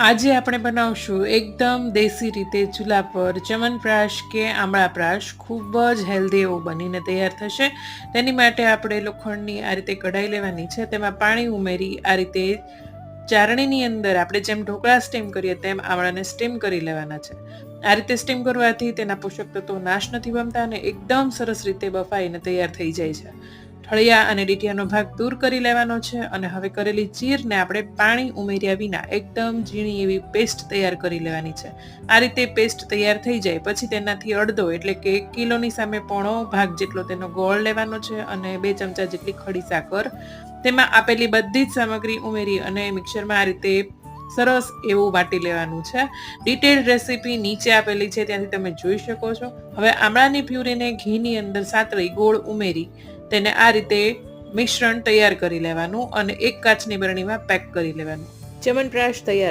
આજે આપણે બનાવશું એકદમ દેશી રીતે ચૂલા પર ચમનપ્રાશ કે આમળાપ્રાશ ખૂબ જ હેલ્ધી એવું બનીને તૈયાર થશે. તેની માટે આપણે લોખંડની આ રીતે કઢાઈ લેવાની છે. તેમાં પાણી ઉમેરી આ રીતે ચારણીની અંદર આપણે જેમ ઢોકળા સ્ટીમ કરીએ તેમ આમળાને સ્ટીમ કરી લેવાના છે. આ રીતે સ્ટીમ કરવાથી તેના પોષક તત્વો નાશ નથી પામતા અને એકદમ સરસ રીતે બફાઈને તૈયાર થઈ જાય છે. ઠળિયા અને ડીટિયાનો ભાગ દૂર કરી લેવાનો છે અને હવે કરેલી ચીરને આપણે પાણી ઉમેર્યા વિના એકદમ ઝીણી એવી પેસ્ટ તૈયાર કરી લેવાની છે. આ રીતે પેસ્ટ તૈયાર થઈ જાય, પછી તેનાથી અડધો એટલે કે એક કિલોની સામે પોણો ભાગ જેટલો તેનો ગોળ લેવાનો છે અને બે ચમચા જેટલી ખડી સાકર. તેમાં આપેલી બધી જ સામગ્રી ઉમેરી અને મિક્સરમાં આ રીતે સરસ એવું વાટી લેવાનું છે. ડિટેલ રેસીપી નીચે આપેલી છે, ત્યાંથી તમે જોઈ શકો છો. હવે આમળાની પ્યુરીને ઘીની અંદર સાતળી ગોળ ઉમેરી તેને આ રીતે મિશ્રણ તૈયાર કરી લેવાનું અને એક કાચની બરણીમાં પેક કરી લેવાનું. ચમનપ્રાશ તૈયાર